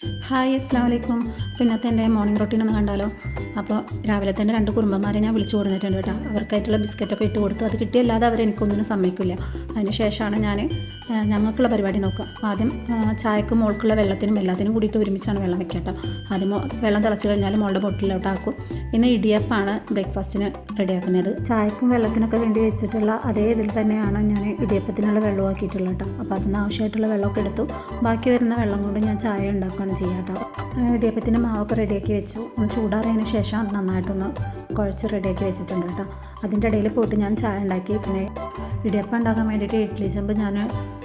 Hi അസ്സാം വലൈക്കും അപ്പോൾ ഇന്നത്തെ എന്റെ മോർണിംഗ് റൊട്ടീൻ ഒന്ന് കണ്ടാലോ? അപ്പോൾ രാവിലെ തന്നെ രണ്ട് കുടുംബന്മാരെ ഞാൻ വിളിച്ചു കൊടുത്തിട്ടുണ്ട് കേട്ടോ. അവർക്കായിട്ടുള്ള ബിസ്ക്കറ്റൊക്കെ ഇട്ട് കൊടുത്തു. അത് കിട്ടിയല്ലാതെ അവർ എനിക്കൊന്നിനും സമ്മതിക്കില്ല. അതിന് ശേഷമാണ് ഞാൻ ഞങ്ങൾക്കുള്ള പരിപാടി നോക്കുക. ആദ്യം ചായക്ക് മോൾക്കുള്ള വെള്ളത്തിനും എല്ലാത്തിനും കൂടിയിട്ട് ഒരുമിച്ചാണ് വെള്ളം വെക്കുക ആദ്യം വെള്ളം തിളച്ച് കഴിഞ്ഞാൽ മോളുടെ ബോട്ടിലോട്ട് ആക്കും. ഇന്ന് ഇടിയപ്പാണ് ബ്രേക്ക്ഫാസ്റ്റിന് റെഡിയാക്കുന്നത്. ചായക്കും വെള്ളത്തിനൊക്കെ വേണ്ടി വെച്ചിട്ടുള്ള അതേ ഇതിൽ തന്നെയാണ് ഞാൻ ഇടിയപ്പത്തിനുള്ള വെള്ളം ആക്കിയിട്ടുള്ളത് കേട്ടോ. അപ്പോൾ അതിന് ആവശ്യമായിട്ടുള്ള വെള്ളമൊക്കെ എടുത്തു. ബാക്കി വരുന്ന വെള്ളം കൊണ്ട് ഞാൻ ചായ ഉണ്ടാക്കുകയാണ് ചെയ്യുക കേട്ടോ ഇടിയപ്പത്തിന്റെ മാവൊക്കെ റെഡിയാക്കി വെച്ചു. ഒന്ന് ചൂടാറിയതിന് ശേഷം നന്നായിട്ടൊന്ന് കുഴച്ച് റെഡിയാക്കി വെച്ചിട്ടുണ്ട് കേട്ടോ. അതിന്റെ ഇടയിൽ പോയിട്ട് ഞാൻ ചായ ഉണ്ടാക്കി. പിന്നെ ഇടിയപ്പം ഉണ്ടാക്കാൻ വേണ്ടിയിട്ട് ഇഡ്ഡലി ചെമ്പ് ഞാൻ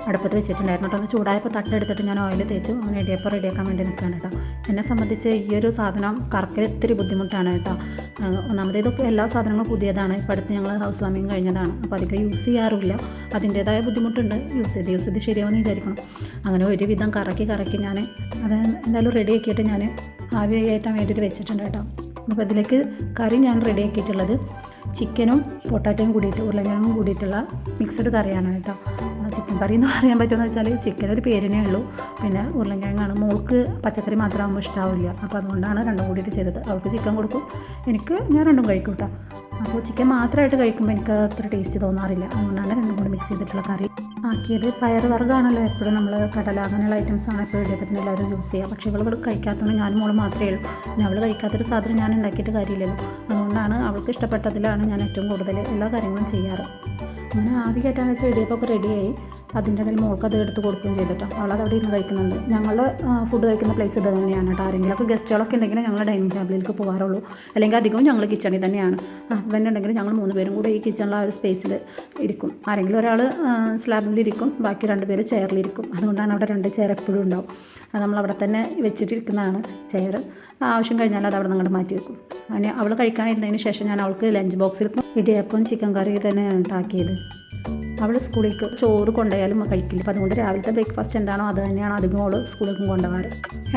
അടുപ്പത്ത് വെച്ചിട്ടുണ്ടായിരുന്നു കേട്ടോ. ഒന്ന് ചൂടായപ്പോൾ തട്ടെടുത്തിട്ട് ഞാൻ ഓയിൽ തേച്ചു. അങ്ങനെ ഇടിയപ്പം റെഡിയാക്കാൻ വേണ്ടി നിൽക്കുകയാണ് കേട്ടോ. എന്നെ സംബന്ധിച്ച് ഈ ഒരു സാധനം കറക്കൽ ഇത്തിരി ബുദ്ധിമുട്ടാണ് കേട്ടോ. ആ, ഒന്നാമത് ഇതൊക്കെ എല്ലാ സാധനങ്ങളും പുതിയതാണ്. ഇപ്പോൾ അടുത്ത് ഞങ്ങൾ ഹൗസ് വാമിങ് കഴിഞ്ഞതാണ്. അപ്പോൾ അധികം യൂസ് ചെയ്യാറില്ല. അതിന്റേതായ ബുദ്ധിമുട്ടുണ്ട്. യൂസ് ചെയ്ത് യൂസ് ചെയ്ത് ശരിയാവുമെന്ന് വിചാരിക്കണം അങ്ങനെ ഒരുവിധം കറക്കി കറക്കി ഞാൻ അത് എന്തായാലും റെഡി ആക്കിയിട്ട് ഞാൻ ആവി ആയിട്ടാണ് വേണ്ടിയിട്ട് വെച്ചിട്ടുണ്ട് കേട്ടോ. അപ്പോൾ ഇതിലേക്ക് കറി ഞാൻ റെഡി ആക്കിയിട്ടുള്ളത്. ചിക്കനും പൊട്ടാറ്റയും കൂടിയിട്ട് ഉരുളക്കിഴങ്ങും കൂടിയിട്ടുള്ള മിക്സഡ് കറിയാണ് കേട്ടോ. ചിക്കൻ കറി എന്ന് പറയാൻ പറ്റുമെന്ന് വെച്ചാൽ ചിക്കൻ ഒരു പേരിനേ ഉള്ളൂ. പിന്നെ ഉരുളക്കിഴങ്ങാണ്. മോൾക്ക് പച്ചക്കറി മാത്രമാകുമ്പോൾ ഇഷ്ടമാവില്ല അപ്പോൾ അതുകൊണ്ടാണ് രണ്ടും കൂടിയിട്ട് ചെയ്തത്. അവൾക്ക് ചിക്കൻ കൊടുക്കും. എനിക്ക് ഞാൻ രണ്ടും കഴിക്കും കേട്ടോ. അപ്പോൾ ചിക്കൻ മാത്രമായിട്ട് കഴിക്കുമ്പോൾ എനിക്ക് അത്ര ടേസ്റ്റ് തോന്നാറില്ല. അതുകൊണ്ടാണ് രണ്ടും കൂടി മിക്സ് ചെയ്തിട്ടുള്ള കറി. ആക്കിയത് പയർ വർഗമാണല്ലോ എപ്പോഴും നമ്മൾ കടല അങ്ങനെയുള്ള ഐറ്റംസ് ആണ് എപ്പോഴും എടുക്കുന്നത് എല്ലാവരും യൂസ് ചെയ്യുക. പക്ഷേ ഇവൾ കഴിക്കാത്തതുകൊണ്ട് ഞാനും മോൾ മാത്രമേ ഉള്ളൂ. പിന്നെ അവൾ കഴിക്കാത്തൊരു സാധനം ഞാൻ ഉണ്ടാക്കിയിട്ട് കാര്യമില്ലല്ലോ. അതുകൊണ്ടാണ് അവൾക്ക് ഇഷ്ടപ്പെട്ടതിലാണ് ഞാൻ ഏറ്റവും കൂടുതൽ എല്ലാ കാര്യങ്ങളും ചെയ്യാറ്. അങ്ങനെ ആവി കയറ്റാൻ വെച്ച് ഇടിയപ്പൊക്കെ റെഡിയായി അതിന്റെ ഇടയിൽ മോൾക്ക് അത് എടുത്ത് കൊടുക്കുകയും ചെയ്തിട്ടോ അവളത് അവിടെ ഇരുന്ന് കഴിക്കുന്നുണ്ട്. ഞങ്ങൾ ഫുഡ് കഴിക്കുന്ന പ്ലേസ് ഇത് തന്നെയാണ് കേട്ടോ. ആരെങ്കിലുമൊക്കെ ഗസ്റ്റുകളൊക്കെ ഉണ്ടെങ്കിൽ ഞങ്ങൾ ഡൈനിങ് ടേബിളിലേക്ക് പോകാറുള്ളൂ. അല്ലെങ്കിൽ അധികവും ഞങ്ങൾ കിച്ചണിൽ തന്നെയാണ്. ഹസ്ബൻഡ് ഉണ്ടെങ്കിൽ ഞങ്ങൾ മൂന്ന് പേരും കൂടെ ഈ കിച്ചണിലെ ആ ഒരു സ്പേസിൽ ഇരിക്കും. ആരെങ്കിലും ഒരാൾ സ്ലാബിലിരിക്കും ബാക്കി രണ്ട് പേര് ചെയറിലിരിക്കും അതുകൊണ്ടാണ് അവിടെ രണ്ട് ചെയർ എപ്പോഴും ഉണ്ടാവും. അത് നമ്മൾ അവിടെ തന്നെ വെച്ചിട്ടിരിക്കുന്നതാണ് ചെയർ ആവശ്യം കഴിഞ്ഞാൽ അത് അവിടെ നിങ്ങളുടെ മാറ്റി വെക്കും. അങ്ങനെ അവൾ കഴിക്കാനിരുന്നതിന് ശേഷം ഞാൻ അവൾക്ക് ലഞ്ച് ബോക്സിൽ ഇടിയപ്പം ചിക്കൻ കറി തന്നെയാണ് ഉണ്ടാക്കിയത്. അവൾ സ്കൂളിലേക്ക് ചോറ് കൊണ്ടുപോയാലും കഴിക്കില്ല. അപ്പോൾ അതുകൊണ്ട് രാവിലത്തെ ബ്രേക്ക്ഫാസ്റ്റ് എന്താണോ അത് തന്നെയാണ് അധികം അവൾ സ്കൂളിലേക്കും കൊണ്ടുപോകാറ്.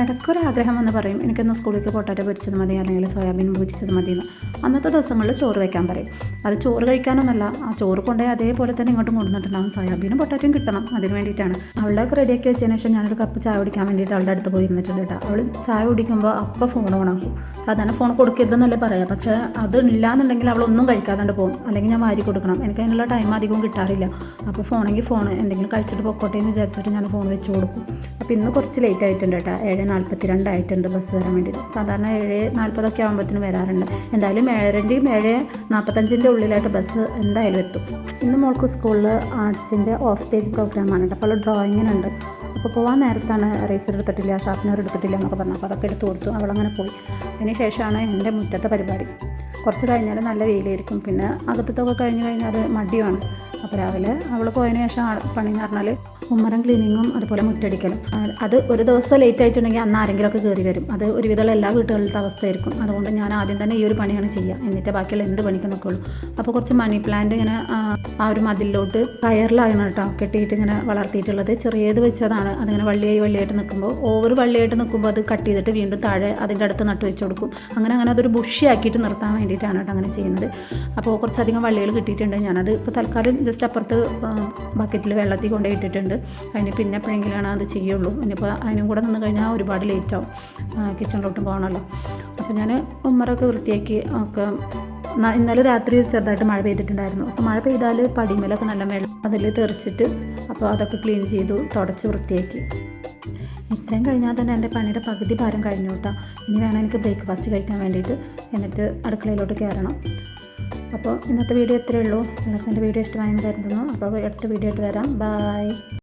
ഇടയ്ക്കൊരു ആഗ്രഹം എന്ന് പറയും എനിക്കൊന്ന് സ്കൂളിലേക്ക് പൊട്ടാറ്റ പൊരിച്ചത് മതി അല്ലെങ്കിൽ സോയാബീൻ പൊരിച്ചത് മതി എന്ന്. അന്നത്തെ ദിവസങ്ങളിൽ ചോറ് വയ്ക്കാൻ പറയും. അത് ചോറ് കഴിക്കാനൊന്നല്ല ആ ചോറ് കൊണ്ടുപോയി അതേപോലെ തന്നെ ഇങ്ങോട്ടും കൊണ്ടുവന്നിട്ടുണ്ടാകും സോയാബീനും പൊട്ടാറ്റയും കിട്ടണം അതിന് വേണ്ടിയിട്ടാണ്. അവളുടെ ഒക്കെ റെഡിയാക്കി വെച്ചതിന് ശേഷം ഞാനൊരു കപ്പ് ചായ കുടിക്കാൻ വേണ്ടിയിട്ട് അവളുടെ അടുത്ത് പോയി ഇരുന്നിട്ടുണ്ട് കേട്ടോ. അവൾ ചായ കുടിക്കുമ്പോൾ അപ്പോൾ ഫോൺ ഓണാക്കും സാധാരണ ഫോൺ കൊടുക്കരുതെന്നല്ലേ പറയാം. പക്ഷേ അത് ഇല്ലാന്നുണ്ടെങ്കിൽ അവളൊന്നും കഴിക്കാതെ പോകും. അല്ലെങ്കിൽ ഞാൻ വാരി കൊടുക്കണം. എനിക്ക് അതിനുള്ള ടൈം അധികം കിട്ടാറില്ല. അപ്പോൾ ഫോണെങ്കിൽ ഫോൺ എന്തെങ്കിലും കഴിച്ചിട്ട് പൊക്കോട്ടെ എന്ന് വിചാരിച്ചിട്ട് ഞാൻ ഫോൺ വെച്ച് കൊടുക്കും. അപ്പോൾ ഇന്ന് കുറച്ച് ലേറ്റ് ആയിട്ടുണ്ട് കേട്ടോ. ഏഴ് നാൽപ്പത്തി രണ്ടായിട്ടുണ്ട് ബസ് വരാൻ വേണ്ടിയിട്ട്. സാധാരണ ഏഴ് നാൽപ്പതൊക്കെ ആകുമ്പോഴത്തേനും വരാറുണ്ട്. എന്തായാലും ഏഴരന്റെയും ഏഴ് നാൽപ്പത്തഞ്ചിന്റെ ഉള്ളിലായിട്ട് ബസ് എന്തായാലും എത്തും. ഇന്ന് മോൾക്ക് സ്കൂളിൽ ആർട്സിന്റെ ഓഫ് സ്റ്റേജ് പ്രോഗ്രാമാണ് കേട്ടോ. അപ്പോൾ ഡ്രോയിങ്ങിനുണ്ട് അപ്പോൾ പോകാൻ നേരത്താണ് റേസർ എടുത്തിട്ടില്ല ഷാർപ്നർ എടുത്തിട്ടില്ല എന്നൊക്കെ പറഞ്ഞു അപ്പോൾ അതൊക്കെ എടുത്ത് കൊടുത്തു. അവളങ്ങനെ പോയി. അതിന് ശേഷമാണ് എന്റെ മുറ്റത്തെ പരിപാടി. കുറച്ച് കഴിഞ്ഞാൽ നല്ല വെയിലായിരിക്കും. പിന്നെ അകത്തത്തൊക്കെ കഴിഞ്ഞ് കഴിഞ്ഞാൽ മടിയാണ് അപ്പോൾ രാവിലെ അവൾ പോയതിന് ശേഷം പണി എന്ന് പറഞ്ഞാൽ ഉമ്മരം ക്ലീനിങ്ങും അതുപോലെ മുറ്റടിക്കലും. അത് ഒരു ദിവസം ലേറ്റ് ആയിട്ടുണ്ടെങ്കിൽ അന്ന് ആരെങ്കിലുമൊക്കെ കയറി വരും. അത് ഒരുവിധമുള്ള എല്ലാ വീട്ടുകളിലത്തെ അവസ്ഥയായിരിക്കും. അതുകൊണ്ട് ഞാൻ ആദ്യം തന്നെ ഈ ഒരു പണിയാണ് ചെയ്യുക എന്നിട്ട് ബാക്കിയുള്ള എന്ത് പണിക്ക് നോക്കുള്ളൂ അപ്പോൾ കുറച്ച് മണി പ്ലാന്റ് ഇങ്ങനെ ആ, ആ ഒരു മതിലിലോട്ട് കയറിലാണ് കേട്ടോ കെട്ടിയിട്ട് ഇങ്ങനെ വളർത്തിയിട്ടുള്ളത്. ചെറിയത് വെച്ചതാണ്. അതിങ്ങനെ വള്ളിയായി വള്ളിയായിട്ട് നിൽക്കുമ്പോൾ ഓവർ വള്ളിയായിട്ട് നിൽക്കുമ്പോൾ അത് കട്ട് ചെയ്തിട്ട് വീണ്ടും താഴെ അതിന്റെ അടുത്ത് നട്ട് വെച്ച് കൊടുക്കും. അങ്ങനെ അങ്ങനെ അതൊരു ബുഷിയാക്കിയിട്ട് നിർത്താൻ വേണ്ടിയിട്ടാണ് കേട്ടോ അങ്ങനെ ചെയ്യുന്നത്. അപ്പോൾ കുറച്ചധികം വള്ളികൾ കിട്ടിയിട്ടുണ്ട്. ഞാനത് ഇപ്പോൾ തൽക്കാലം ജസ്റ്റ് അപ്പുറത്ത് ബക്കറ്റിൽ വെള്ളത്തിൽ കൊണ്ട് ഇട്ടിട്ടുണ്ട്. അതിന് പിന്നെ എപ്പോഴെങ്കിലാണ് അത് ചെയ്യുള്ളൂ. ഇനിയിപ്പോൾ അതിനും കൂടെ നിന്ന് കഴിഞ്ഞാൽ ഒരുപാട് ലേറ്റാവും കിച്ചണിലോട്ടും പോകണമല്ലോ അപ്പോൾ ഞാൻ ഉമ്മറൊക്കെ വൃത്തിയാക്കി ഒക്കെ ഇന്നലെ രാത്രി ചെറുതായിട്ട് മഴ പെയ്തിട്ടുണ്ടായിരുന്നു. അപ്പോൾ മഴ പെയ്താൽ പടിമേലൊക്കെ നല്ല വെള്ളം അതിൽ തെറിച്ചിട്ട് അപ്പോൾ അതൊക്കെ ക്ലീൻ ചെയ്തു തുടച്ച് വൃത്തിയാക്കി. ഇത്രയും കഴിഞ്ഞാൽ തന്നെ എന്റെ പണിയുടെ പകുതി ഭാരം കഴിഞ്ഞു കേട്ടോ. ഇനി വേണം എനിക്ക് ബ്രേക്ക്ഫാസ്റ്റ് കഴിക്കാൻ വേണ്ടിയിട്ട്. എന്നിട്ട് അടുക്കളയിലോട്ട് കയറണം. അപ്പോൾ ഇന്നത്തെ വീഡിയോ ഇത്രയേ ഉള്ളൂ. നിങ്ങൾക്ക് എന്റെ വീഡിയോ ഇഷ്ടമായെന്ന് കരുതുന്നു. അപ്പോൾ അടുത്ത വീഡിയോ ആയിട്ട് വരാം. ബായ്